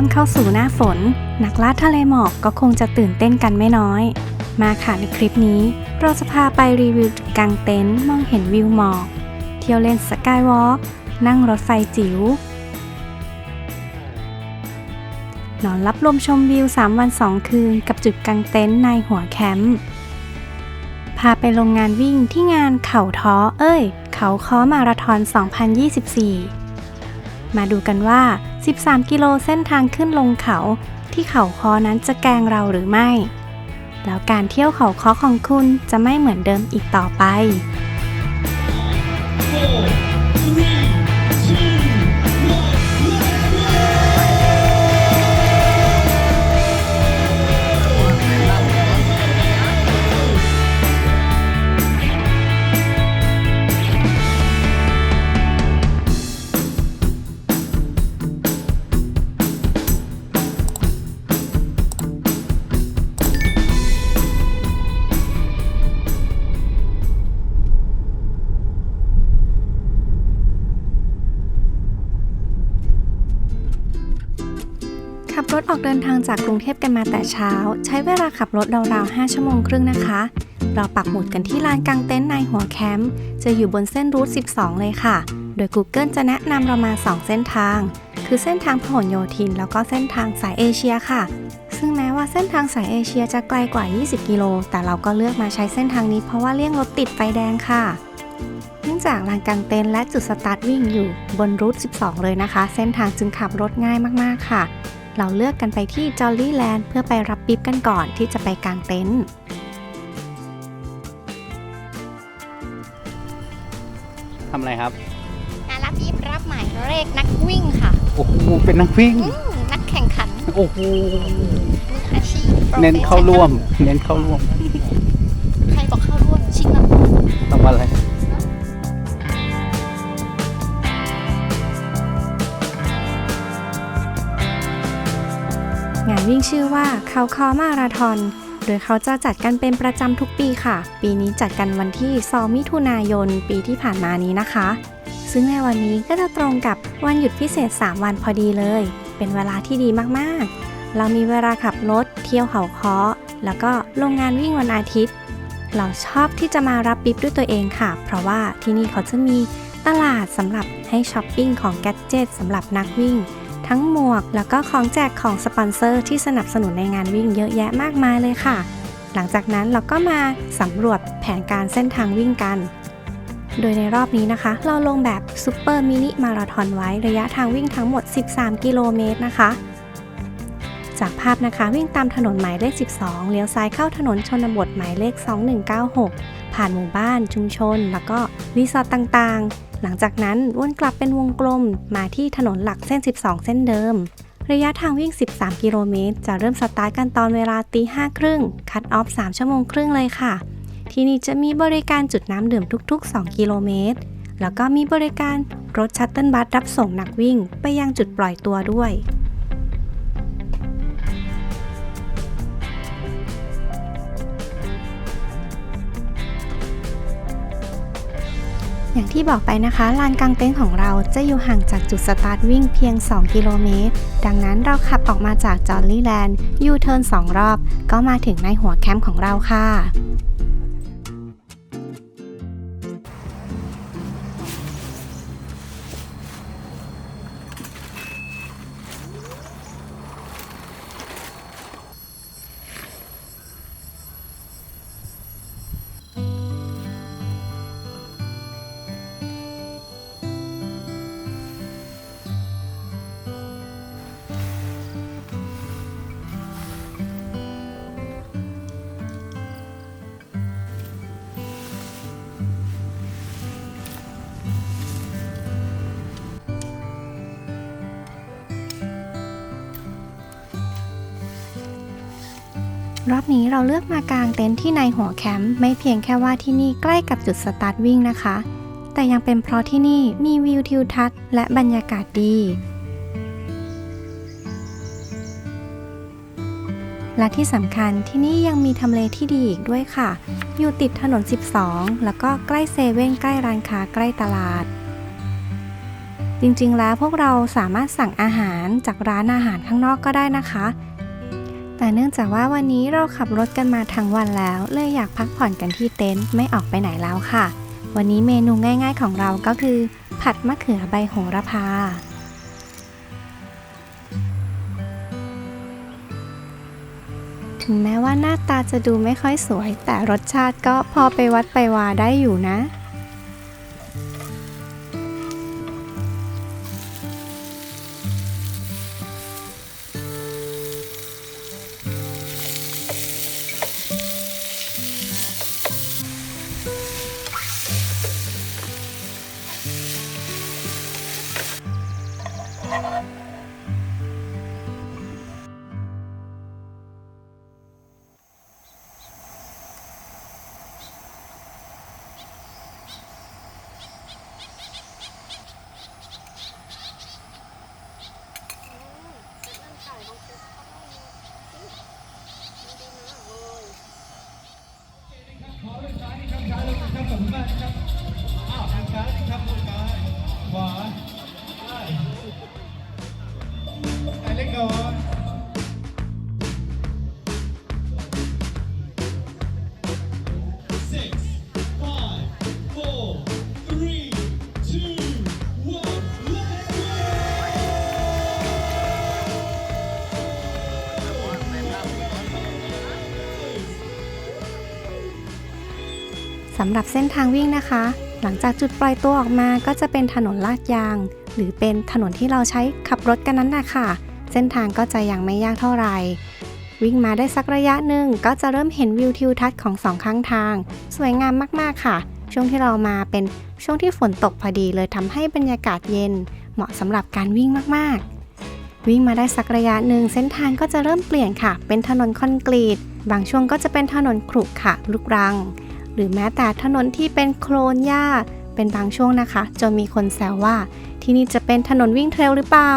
ริ่มเข้าสู่หน้าฝน นักล่าทะเลหมอกก็คงจะตื่นเต้นกันไม่น้อย มาค่ะในคลิปนี้ เราจะพาไปรีวิวจุดกางเต็นท์มองเห็นวิวหมอก เที่ยวเล่นสกายวอล์กนั่งรถไฟจิ๋ว นอนรับลมชมวิว 3 วัน 2 คืน กับจุดกางเต็นท์ในหัวแคมป์พาไปลงงานวิ่งที่งานเข่าท้อเอ้ย เขาค้อมาราธอน 2024 มาดูกันว่า 13 กิโลเส้นทางขึ้นลงเขาที่เขาคอนั้นจะแกงเราหรือไม่ แล้วการเที่ยวเขาคอของคุณจะไม่เหมือนเดิมอีกต่อไป เดินทางจากกรุงเทพกันมาแต่เช้า ใช้เวลาขับรถราวๆ 5 ชั่วโมงครึ่งนะคะ เราปักหมุดกันที่ลานกางเต็นท์ในหัวแคมป์ จะอยู่บนเส้นรูท 12 เลยค่ะ โดย Google จะแนะนำเรามา 2 เส้นทาง คือเส้นทางพหลโยธิน แล้วก็เส้นทางสายเอเชียค่ะ ซึ่งแม้ว่าเส้นทางสายเอเชียจะไกลกว่า 20 กิโล แต่เราก็เลือกมาใช้เส้นทางนี้เพราะว่าเลี่ยงรถติดไฟแดงค่ะเนื่องจากลานกางเต็นท์และจุดสตาร์ทวิ่งอยู่บนรูท 12 เลยนะคะ เส้นทางจึงขับรถง่ายมากๆค่ะ เราเลือกกันไปที่จอลลี่แลนด์เพื่อไปรับปิ๊บกันก่อนที่จะไปกางเต็นท์ทำอะไรครับงานรับยิบรับหมายเลขนักวิ่งค่ะ โอ้โหเป็นนักวิ่ง อืมนักแข่งขันโอ้โหมืออาชีพ เน้นเข้าร่วม เน้นเข้าร่วม ใครบอกเข้าร่วมชิงรางวัลรางวัลอะไร วิ่งชื่อว่าเขาคอมาราธอน โดยเขาจะจัดกันเป็นประจำทุกปีค่ะ ปีนี้จัดกันวันที่ 2 มิถุนายน ปีที่ผ่านมานี้นะคะ ซึ่งในวันนี้ก็จะตรงกับวันหยุดพิเศษ 3 วันพอดีเลย เป็นเวลาที่ดีมากๆ เรามีเวลาขับรถ เที่ยวเขาคอแล้วก็ลงงานวิ่งวันอาทิตย์ เราชอบที่จะมารับปิ๊บด้วยตัวเองค่ะ เพราะว่าที่นี่เขาจะมีตลาดสำหรับให้ช้อปปิ้งของแกดเจตสำหรับนักวิ่ง ทั้งหมวก แล้วก็ของแจกของสปอนเซอร์ที่สนับสนุนในงานวิ่งเยอะแยะมากมายเลยค่ะ หลังจากนั้นเราก็มาสำรวจแผนการเส้นทางวิ่งกัน โดยในรอบนี้นะคะ เราลงแบบซูเปอร์มินิมาราธอนไว้ระยะทางวิ่งทั้งหมด 13 กิโลเมตรนะคะจากภาพนะคะวิ่งตามถนนหมายเลข 12 เลี้ยวซ้ายเข้าถนนชนบทหมายเลข 2196 ผ่านหมู่บ้านชุมชน แล้วก็รีสอร์ทต่างๆ หลังจากนั้นวนกลับเป็นวงกลมมาที่ถนนหลักเส้น 12 เส้นเดิม ระยะทางวิ่ง 13 กิโลเมตร จะเริ่มสตาร์ทกันตอนเวลาตีห้าครึ่งคัดออฟ 3 ชั่วโมงครึ่งเลยค่ะ ที่นี่จะมีบริการจุดน้ำดื่มทุก ๆ 2 กิโลเมตร แล้วก็มีบริการรถชัตเติลบัสรับส่งนักวิ่ง ไปยังจุดปล่อยตัวด้วย อย่างที่บอกไปนะคะ ลานกางเต็นท์ของเราจะอยู่ห่างจากจุดสตาร์ทวิ่งเพียง 2 กิโลเมตร ดังนั้นเราขับออกมาจากจอร์ลี่แลนด์ยูเทิร์น2รอบ ก็มาถึงในหัวแคมป์ของเราค่ะ รอบนี้เราเลือกมากางเต็นท์ที่ในหัวแคมป์ไม่เพียงแค่ว่าที่นี่ใกล้กับจุดสตาร์ทวิ่งนะคะ แต่ยังเป็นเพราะที่นี่มีวิวทิวทัศน์และบรรยากาศดี และที่สำคัญที่นี่ยังมีทำเลที่ดีอีกด้วยค่ะ อยู่ติดถนน 12 แล้วก็ใกล้เซเว่นใกล้ร้านค้าใกล้ตลาดจริงๆ แล้วพวกเราสามารถสั่งอาหารจากร้านอาหารข้างนอกก็ได้นะคะ แต่เนื่องจากว่าวันนี้เราขับรถกันมาทั้งวันแล้ว เลยอยากพักผ่อนกันที่เต็นท์ไม่ออกไปไหนแล้วค่ะ วันนี้เมนูง่าย ๆ ของเราก็คือ ผัดมะเขือใบโหระพาถึงแม้ว่าหน้าตาจะดูไม่ค่อยสวย แต่รสชาติก็พอไปวัดไปวาได้อยู่นะำหรับเส้นทางวิ่งนะคะ หลังจากจุดปล่อยตัวออกมาก็จะเป็นถนนลาดยาง หรือเป็นถนนที่เราใช้ขับรถกันนั้นแหละคะ เส้นทางก็จะยังไม่ยากเท่าไหร่วิ่งมาได้สักระยะหนึ่งก็จะเริ่มเห็นวิวทิวทัศน์ของสองข้างทาง สวยงามมากๆค่ะ ช่วงที่เรามาเป็นช่วงที่ฝนตกพอดีเลยทำให้บรรยากาศเย็น เหมาะสำหรับการวิ่งมากๆ วิ่งมาได้สักระยะหนึ่งเส้นทางก็จะเริ่มเปลี่ยนค่ะ เป็นถนนคอนกรีต บางช่วงก็จะเป็นถนนขรุขระลุกรัง หรือแม้แต่ถนนที่เป็นโคลนหญ้าเป็นบางช่วงนะคะ จนมีคนแซวว่า ที่นี่จะเป็นถนนวิ่งเทรลหรือเปล่า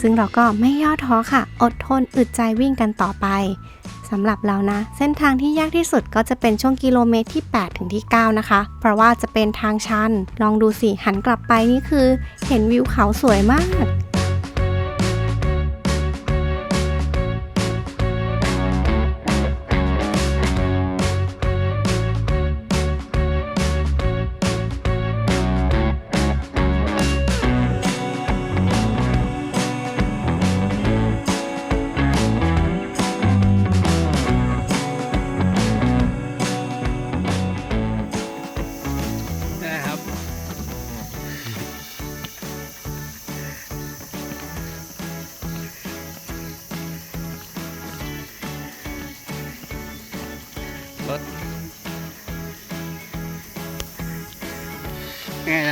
ซึ่งเราก็ไม่ย่อท้อค่ะ อดทนอึดใจวิ่งกันต่อไปสำหรับเรานะ เส้นทางที่ยากที่สุดก็จะเป็นช่วงกิโลเมตรที่ 8 ถึงที่ 9 นะคะ เพราะว่าจะเป็นทางชัน ลองดูสิหันกลับไปนี่คือ เห็นวิวเขาสวยมาก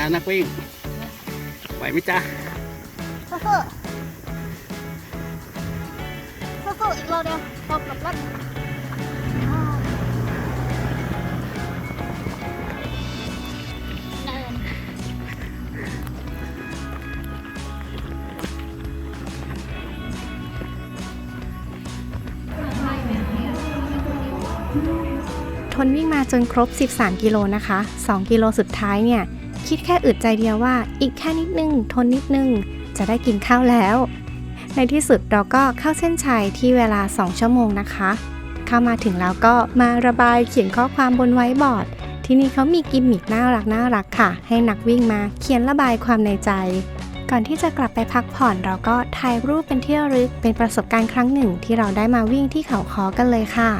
นะนักวิ่ง ไหวไหมจ๊ะสู้ๆสู้ๆอีกโลเดียวหลบหลบรถเดินทนวิ่งมาจนครบ 13 กิโลนะคะ 2 กิโลสุดท้ายเนี่ย คิดแค่อึดใจเดียวว่า อีกแค่นิดนึง ทนนิดนึง จะได้กินข้าวแล้ว ในที่สุดเราก็เข้าเส้นชัยที่เวลา 2 ชั่วโมงนะคะ เข้ามาถึงแล้วก็มาระบายเขียนข้อความบนไว้บอร์ด ที่นี่เขามีกิมมิกน่ารักน่ารักค่ะ ให้นักวิ่งมาเขียนระบายความในใจ ก่อนที่จะกลับไปพักผ่อนเราก็ถ่ายรูปเป็นที่ระลึกเป็นประสบการณ์ครั้งหนึ่งที่เราได้มาวิ่งที่เขาคอกันเลยค่ะ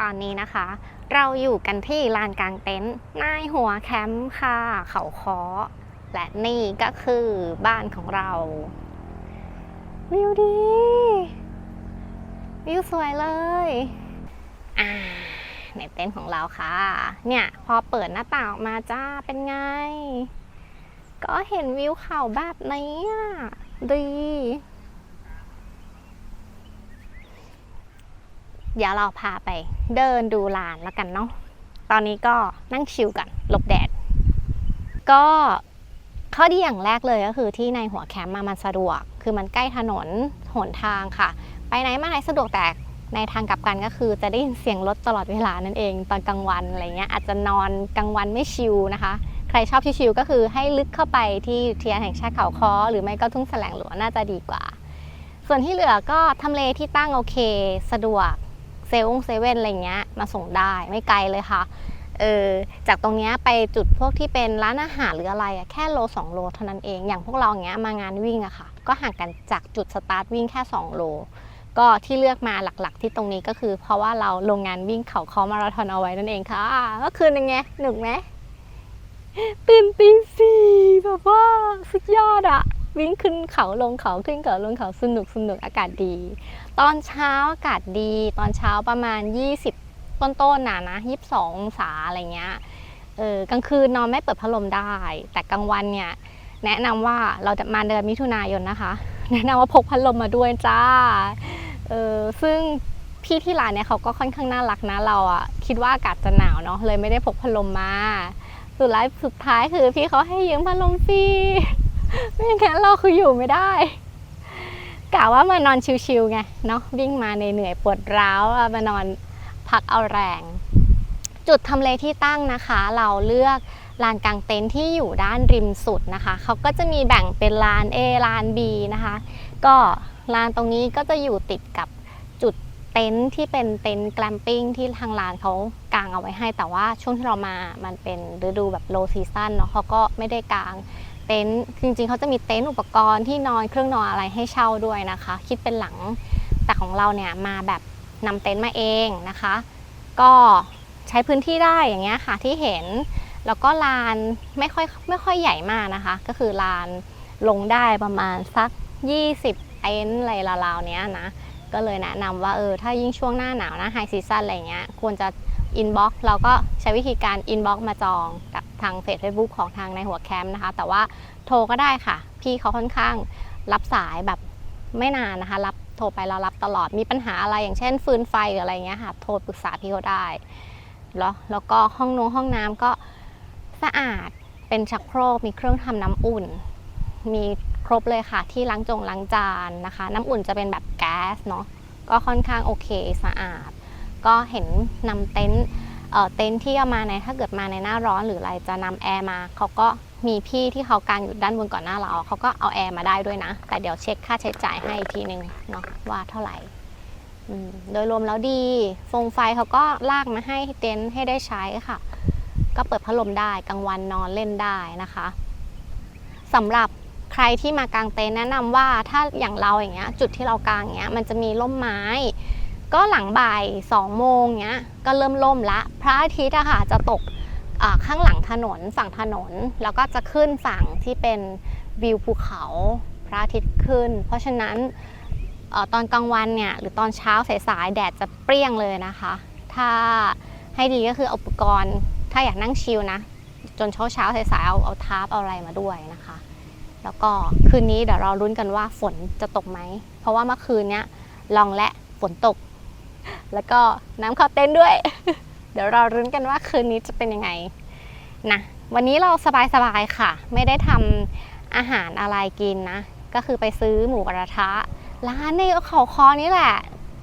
ตอนนี้นะคะ เราอยู่กันที่ลานกลางเต็นท์นายหัวแคมป์ค่ะ เขาคอและนี่ก็คือบ้านของเรา วิวดี วิวสวยเลยอ่าในเต็นท์ของเราค่ะ เนี่ยพอเปิดหน้าต่างออกมาจ้าเป็นไง ก็เห็นวิวเขาแบบนี้ดี เดี๋ยวเราพาไปเดินดูลานแล้วกันเนาะตอนนี้ก็นั่งชิลกันหลบแดด ก็ข้อดีอย่างแรกเลยก็คือที่ในหัวแคมป์มามันสะดวก คือมันใกล้ถนนหนทางค่ะ ไปไหนมาไหนสะดวกแต่ในทางกลับกันก็คือจะได้ยินเสียงรถตลอดเวลานั่นเอง ตอนกลางวันอะไรเงี้ยอาจจะนอนกลางวันไม่ชิลนะคะ ใครชอบชิลๆก็คือให้ลึกเข้าไปที่อุทยนแห่งชาติเขาคอหรือไม่ก็ทุ่งแสลงหลวงน่าจะดีกว่า ส่วนที่เหลือก็ทำเลที่ตั้งโอเค สะดวก เซเว่นเซเว่นอะไรเงี้ยมาส่งได้ไม่ไกลเลยค่ะเออจากตรงนี้ไปจุดพวกที่เป็นร้านอาหารหรืออะไรอะแค่โล 2 โลเท่านั้นเอง อย่างพวกเราเงี้ยมางานวิ่งอะค่ะ ก็ห่างกันจากจุดสตาร์ทวิ่งแค่ 2 โล ก็ที่เลือกมาหลักๆ ที่ตรงนี้ก็คือ เพราะว่าเราลงงานวิ่งเขาคอมาราธอนเอาไว้นั่นเองค่ะเมื่อคืนยังไงหนุกไหมตื่นตีสี่แบบว่าสุดยอดอะวิ่งขึ้นเขาลงเขาขึ้นเขาลงเขาสนุกสนุกอากาศดี ตอนเช้าอากาศดีตอนเช้าประมาณ 20 ต้นๆน่ะนะ22องศาอะไรเงี้ยเออกลางคืนนอนไม่เปิดพัดลมได้ แต่กลางวันเนี่ยแนะนำว่าเราจะมาเดือนมิถุนายนนะคะ แนะนำว่าพกพัดลมมาด้วยจ้าเออซึ่งพี่ที่ร้านเนี่ยเขาก็ค่อนข้างน่ารักนะเราอะคิดว่าอากาศจะหนาวเนาะเลยไม่ได้พกพัดลมมาสุดท้ายสุดท้ายคือพี่เขาให้ยืมพัดลมฟรีไม่งั้นเราคืออยู่ไม่ได้ กะว่ามานอนชิวๆไงเนาะวิ่งมาเหนื่อยปวดร้าวมานอนพักเอาแรง จุดทำเลที่ตั้งนะคะ เราเลือกลานกลางเต็นท์ที่อยู่ด้านริมสุดนะคะเขาก็จะมีแบ่งเป็นลาน A ลาน B นะคะ ก็ลานตรงนี้ก็จะอยู่ติดกับจุดเต็นท์ที่เป็นเต็นท์แกลมปิ้งที่ทางร้านเขากางเอาไว้ให้ แต่ว่าช่วงที่เรามามันเป็นฤดูแบบ low season เนาะเขาก็ไม่ได้กาง เต็นท์จริงๆ เขาจะมีเต็นท์อุปกรณ์ที่นอนเครื่องนอนอะไรให้เช่าด้วยนะคะ คิดเป็นหลังแต่ของเราเนี่ยมาแบบนำเต็นท์มาเองนะคะ ก็ใช้พื้นที่ได้อย่างเงี้ยค่ะที่เห็นแล้วก็ลานไม่ค่อยไม่ค่อยใหญ่มากนะคะ ก็คือลานลงได้ประมาณสัก 20 เต็นท์อะไรราวๆเนี้ยนะก็เลยแนะนำว่าเออถ้ายิ่งช่วงหน้าหนาวนะไฮซีซันอะไรเงี้ยควรจะอินบ็อกเราก็ใช้วิธีการอินบ็อกมาจองกับ ทางเฟซเฟซบุ๊กของทางในหัวแคมป์นะคะ แต่ว่าโทรก็ได้ค่ะ พี่เขาค่อนข้างรับสายแบบไม่นานนะคะ รับโทรไปเรารับตลอดมีปัญหาอะไรอย่างเช่น ฟืนไฟหรืออะไรเงี้ยค่ะ โทรปรึกษาพี่เขาได้แล้วแล้วก็ห้องนงห้องน้ำก็สะอาดเป็นชักโครกมีเครื่องทำน้ำอุ่น มีครบเลยค่ะ ที่ล้างจงล้างจานนะคะ น้ำอุ่นจะเป็นแบบแก๊สเนาะก็ค่อนข้างโอเคสะอาด ก็เห็นนำเต็นท์ เต็นท์ที่เอามาในถ้าเกิดมาในหน้าร้อนหรืออะไรจะนำแอร์มาเขาก็มีพี่ที่เขากางอยู่ด้านบนก่อนหน้าเราเขาก็เอาแอร์มาได้ด้วยนะ แต่เดี๋ยวเช็คค่าใช้จ่ายให้อีกทีนึงเนาะว่าเท่าไหร่โดยรวมแล้วดีฟงไฟเขาก็ลากมาให้เต็นท์ให้ได้ใช้ค่ะ ก็เปิดพัดลมได้กลางวันนอนเล่นได้นะคะสำหรับใครที่มากางเต็นท์แนะนำว่าถ้าอย่างเราอย่างเงี้ยจุดที่เรากางเงี้ยมันจะมีร่มไม้ ก็หลังบ่าย2โมงเงี้ยก็เริ่มล่มละ พระอาทิตย์อะค่ะจะตกข้างหลังถนนฝั่งถนน แล้วก็จะขึ้นฝั่งที่เป็นวิวภูเขาพระอาทิตย์ขึ้น เพราะฉะนั้นอตอนกลางวันเนี่ยหรือตอนเช้าสายๆแดดจะเปรี้ยงเลยนะคะ ถ้าให้ดีก็คืออุปกรณ์ถ้าอยากนั่งชิลนะ จนเช้าเช้าสายๆเอาเอาทาร์ปเอาอะไรมาด้วยนะคะ แล้วก็คืนนี้เดี๋ยวเราลุ้นกันว่าฝนจะตกไหม เพราะว่าเมื่อคืนเนี้ยลองและฝนตก แล้วก็น้ำข้าเต้นด้วย เดี๋ยวเรารุ้นกันว่าคืนนี้จะเป็นยังไงนะวันนี้เราสบายๆค่ะ ไม่ได้ทำอาหารอะไรกินนะ ก็คือไปซื้อหมูกระทะ ร้านในเขาคอนี่แหละ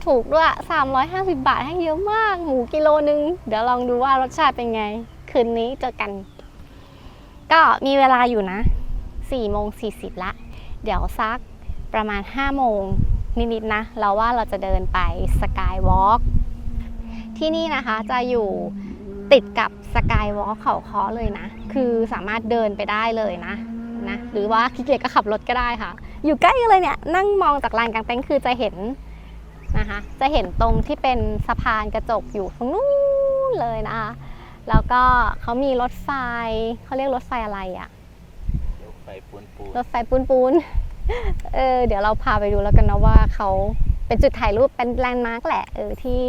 ถูกด้วย 350 บาทให้เยอะมาก หมูกิโลนึง เดี๋ยวลองดูว่ารสชาติเป็นไง คืนนี้เจอกัน ก็มีเวลาอยู่นะ4โมง40ละ เดี๋ยวซักประมาณ5โมง นิดๆนะ เราว่าเราจะเดินไปสกายวอล์กที่นี่นะคะจะอยู่ติดกับสกายวอล์กเขาค้อเลยนะ คือสามารถเดินไปได้เลยนะนะหรือว่าขี้เกียจก็ขับรถก็ได้ค่ะ อยู่ใกล้กันเลยเนี่ยนั่งมองจากลานกลางเต็นท์คือจะเห็นนะคะจะเห็นตรงที่เป็นสะพานกระจกอยู่ตรงนู้นเลยนะคะแล้วก็เขามีรถไฟเขาเรียกรถไฟอะไรอะไปปูนปูนรถไฟปูนปูน เออเดี๋ยวเราพาไปดูแล้วกันนะว่าเขาเป็นจุดถ่ายรูปเป็นแลนด์มาร์กแหละเออที่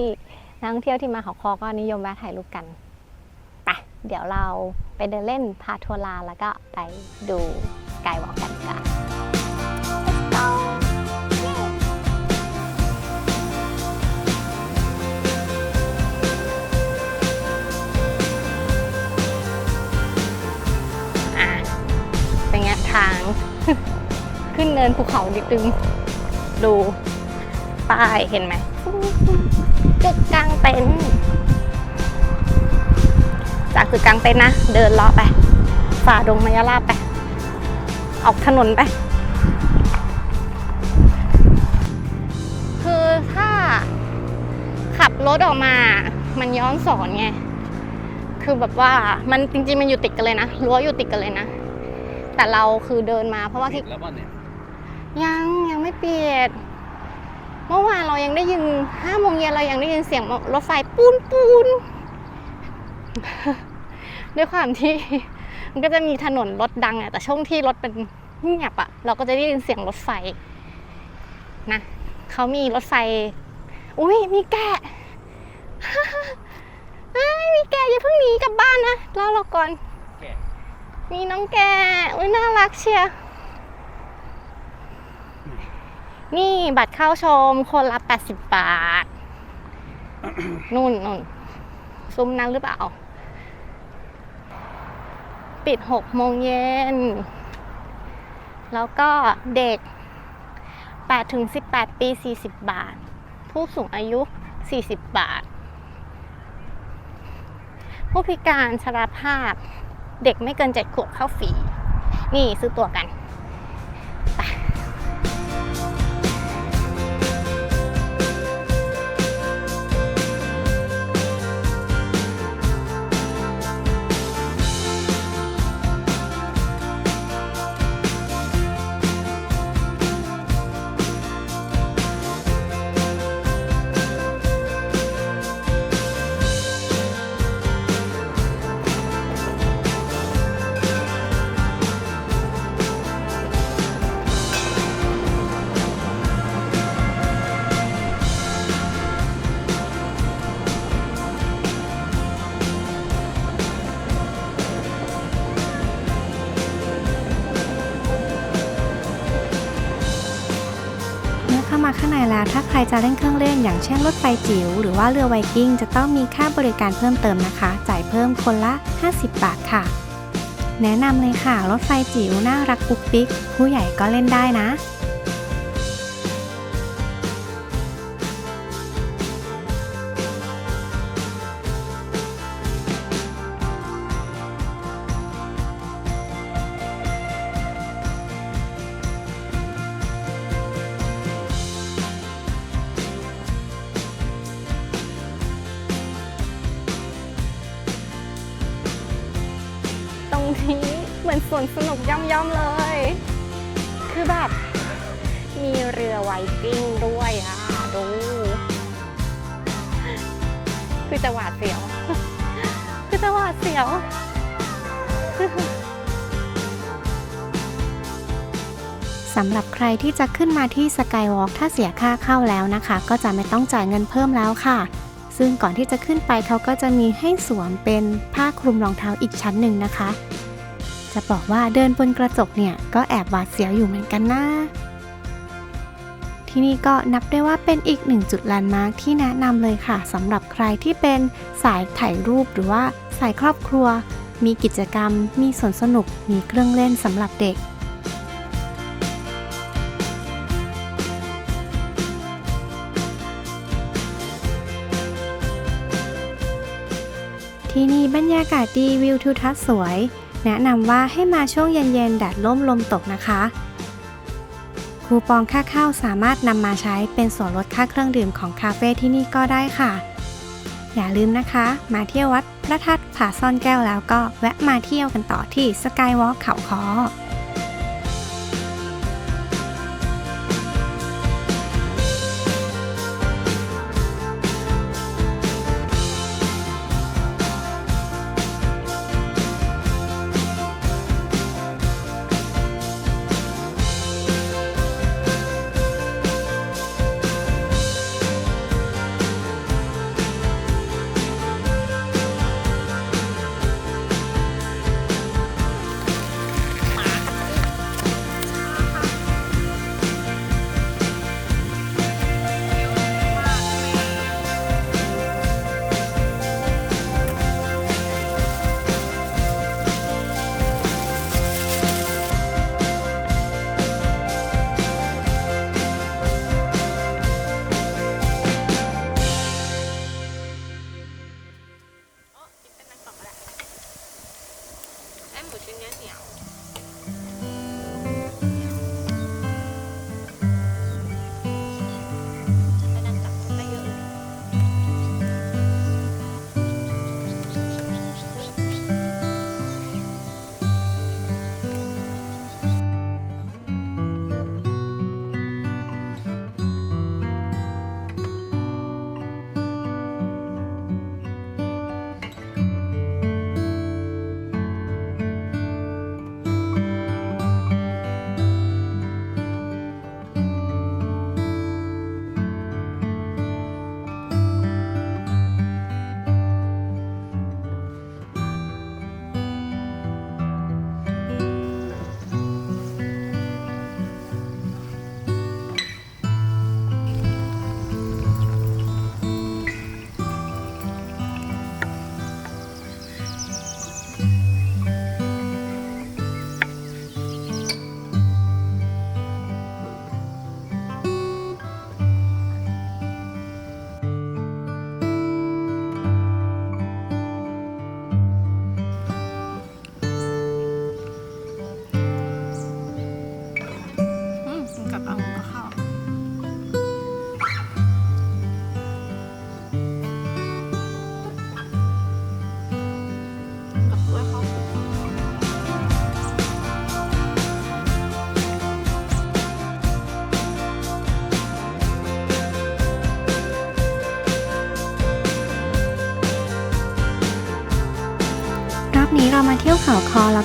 นักท่องเที่ยวที่มาเขาคอก็นิยมแวะถ่ายรูปกันไปเดี๋ยวเราไปเดินเล่นพาทัวร์ลาแล้วก็ไปดูกายวอล์กกันกว่อนอะเป็นไง ขึ้นเนินภูเขาดิดึง ดูป้ายเห็นไหมจุดกลางเต็นท์จากจุดกลางเต็นท์นะ เดินเลาะไป ฝ่าดงมายาลาไป ออกถนนไป คือถ้าขับรถออกมา มันย้อนสอนไง คือแบบว่ามันจริงๆมันอยู่ติดกันเลยนะ รั้วอยู่ติดกันเลยนะ แต่เราคือเดินมาเพราะว่าที่แล้วป่ะเนี่ย ยังยังไม่เปลี่ยนเมื่อวานเรายังได้ยินห้าโมงเย็นเรายังได้ยินเสียงรถไฟปูนปูนด้วยความที่มันก็จะมีถนนรถดังอะแต่ช่วงที่รถเป็นเงียบอะเราก็จะได้ยินเสียงรถไฟนะเขามีรถไฟ อุ้ยมีแกะเอ้ยมีแกะอย่าเพิ่งหนีกลับบ้านนะรอเราก่อนแกะมีน้องแกะอุ้ยน่ารักเชียร์ นี่บัตรเข้าชมคนละ80 บาทนุ่นนุ่นซุ้มนั้นหรือเปล่า ปิด6โมงเย็น แล้วก็เด็ก8ถึง18 ปี 40 บาท ผู้สูงอายุ 40 บาท ผู้พิการชราภาพ เด็กไม่เกิน7ขวบเข้าฟรี นี่ซื้อตัวกัน แล้วถ้าใครจะเล่นเครื่องเล่นอย่างเช่นรถไฟจิ๋วหรือว่าเรือไวกิ้งจะต้องมีค่าบริการเพิ่มเติมนะคะ จ่ายเพิ่มคนละ 50 บาทค่ะ แนะนำเลยค่ะ รถไฟจิ๋วน่ารักปุ๊กปิ๊ก ผู้ใหญ่ก็เล่นได้นะ อนสวนสนุกย่อมๆเลย คือแบบ มีเรือไวกิ้งด้วยอะ ดู คือจะหวาดเสียว คือจะหวาดเสียวสำหรับใครที่จะขึ้นมาที่สกายวอล์กถ้าเสียค่าเข้าแล้วนะคะ ก็จะไม่ต้องจ่ายเงินเพิ่มแล้วค่ะ ซึ่งก่อนที่จะขึ้นไปเขาก็จะมีให้สวมเป็นผ้าคลุมรองเท้าอีกชั้นหนึ่งนะคะ จะบอกว่าเดินบนกระจกเนี่ยก็แอบหวาดเสียวอยู่เหมือนกันนะ ที่นี่ก็นับได้ว่าเป็นอีกหนึ่งจุดแลนด์มาร์คที่แนะนำเลยค่ะสำหรับใครที่เป็นสายถ่ายรูปหรือว่าสายครอบครัว มีกิจกรรม มีสวนสนุก มีเครื่องเล่นสำหรับเด็กที่นี่บรรยากาศดีวิวทิวทัศน์สวย แนะนำว่าให้มาช่วงเย็นๆแดดล่มลมตกนะคะ คูปองค่าเข้าสามารถนำมาใช้เป็นส่วนลดค่าเครื่องดื่มของคาเฟ่ที่นี่ก็ได้ค่ะ อย่าลืมนะคะ มาเที่ยววัดพระธาตุผาซ่อนแก้วแล้วก็แวะมาเที่ยวกันต่อที่สกายวอล์กเขาคอ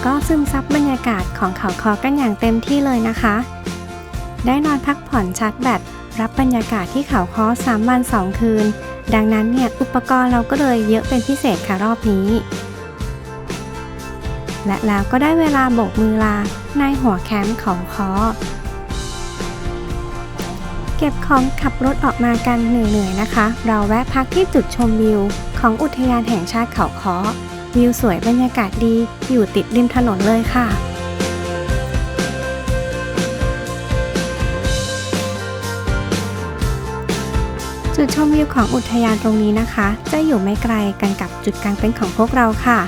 ก็ซึมซับบรรยากาศของเขาคอกันอย่างเต็มที่เลยนะคะ ได้นอนพักผ่อนชาร์จแบตรับบรรยากาศที่เขาคอ3วัน 2 คืน ดังนั้นเนี่ยอุปกรณ์เราก็เลยเยอะเป็นพิเศษค่ะรอบนี้ และแล้วก็ได้เวลาโบกมือลาในหัวแคมป์เขาคอเก็บของขับรถออกมากันเหนื่อยๆนะคะ เราแวะพักที่จุดชมวิว ของอุทยานแห่งชาติเขาคอ วิวสวยบรรยากาศดีอยู่ติดริมถนนเลยค่ะ จุดชมวิวของอุทยานตรงนี้นะคะ จะอยู่ไม่ไกลกันกับจุดกลางเต็นท์ของพวกเราค่ะ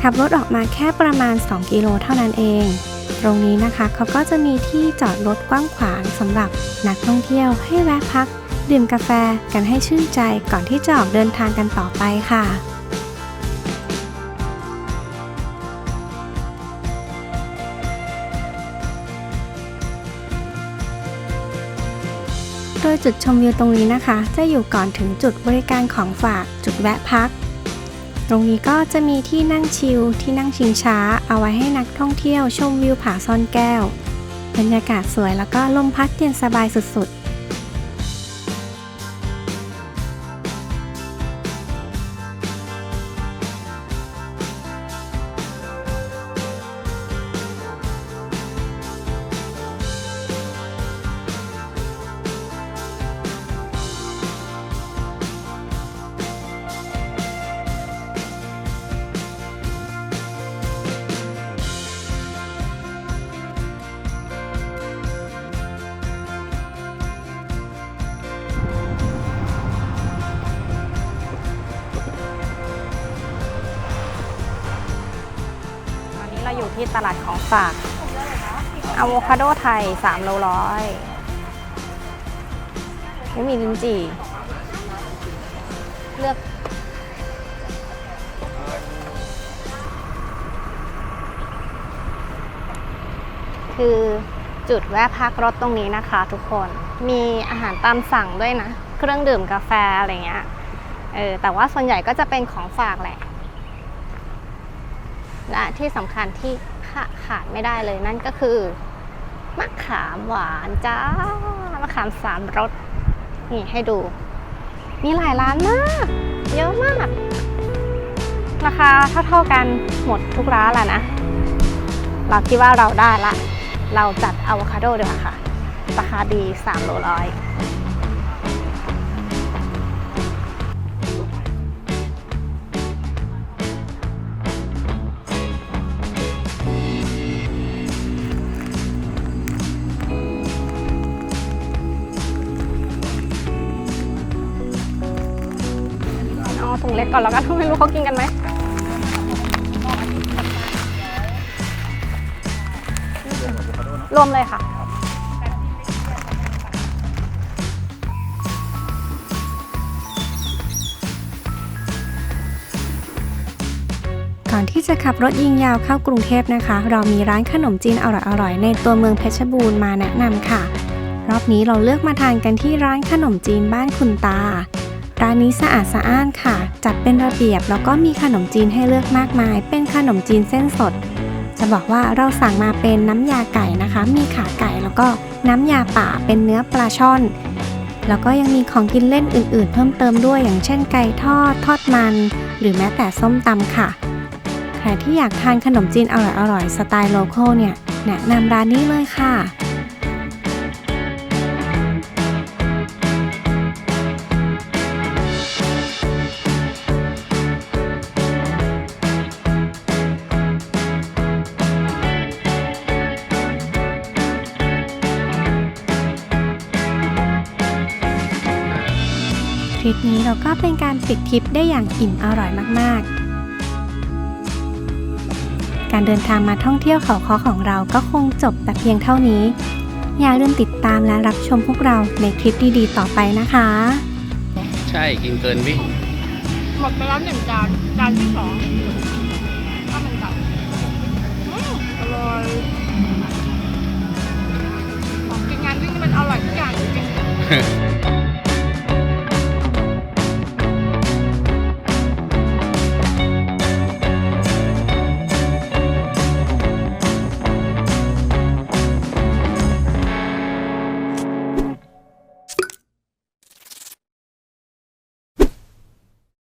ขับรถออกมาแค่ประมาณ 2 กิโลเท่านั้นเอง ตรงนี้นะคะเขาก็จะมีที่จอดรถกว้างขวางสำหรับนักท่องเที่ยวให้แวะพัก ดื่มกาแฟกันให้ชื่นใจก่อนที่จะออกเดินทางกันต่อไปค่ะ ดยจุดชมวิวตรงนี้นะคะ จะอยู่ก่อนถึงจุดบริการของฝากจุดแวะพัก ตรงนี้ก็จะมีที่นั่งชิลที่นั่งชิงช้า เอาไว้ให้นักท่องเที่ยวชมวิวผาซ่อนแก้ว บรรยากาศสวยแล้วก็ลมพัดเย็นสบายสุดๆ ที่ตลาดของฝากอะโวคาโดไทย3โลร้อยไม่มีลิ้นจี่ เลือก คือจุดแวะพักรถตรงนี้นะคะทุกคน มีอาหารตามสั่งด้วยนะ เครื่องดื่มกาแฟอะไรเงี้ย เออ แต่ว่าส่วนใหญ่ก็จะเป็นของฝากแหละ และที่สำคัญที่ขาดไม่ได้เลยนั่นก็คือมะขามหวานจ้ามะขามสามรสนี่ให้ดู มีหลายร้านมาก เยอะมาก ราคาเท่าๆกันหมดทุกร้านแหละนะ เราคิดว่าเราได้ละ เราจัดอะโวคาโดดีกว่าค่ะ ราคาดี3โลร้อย กก่อนแล้วกันไม่รู้เขากินกันไหมรวมเลยค่ะ ก่อนที่จะขับรถยิงยาวเข้ากรุงเทพนะคะ เรามีร้านขนมจีนอร่อยๆ ในตัวเมืองเพชรบูรณ์มาแนะนำค่ะ รอบนี้เราเลือกมาทานกันที่ร้านขนมจีนบ้านคุณตา ร้านนี้สะอาดสะอ้านค่ะ จัดเป็นระเบียบแล้วก็มีขนมจีนให้เลือกมากมาย เป็นขนมจีนเส้นสด จะบอกว่าเราสั่งมาเป็นน้ำยาไก่นะคะ มีขาไก่แล้วก็น้ำยาป่าเป็นเนื้อปลาช่อน แล้วก็ยังมีของกินเล่นอื่น ๆ เพิ่มเติมด้วยอย่างเช่นไก่ทอดทอดมัน หรือแม้แต่ส้มตำค่ะใครที่อยากทานขนมจีนอร่อยๆสไตล์โลคอลเนี่ยแนะนำร้านนี้เลยค่ะ ริปนี้เราก็เป็นการปิดทริปได้อย่างอิ่มอร่อยมากๆ การเดินทางมาท่องเที่ยวเขาคอของเราก็คงจบแต่เพียงเท่านี้ อย่าลืมติดตามและรับชมพวกเราในคลิปดีๆต่อไปนะคะ ใช่กินเกินวิหมดไปแล้วหนึ่งจานจานที่สองข้าวมันไก่อืมอร่อยของกินงานวิ่งนี่มันอร่อยทุกอย่างจริงๆ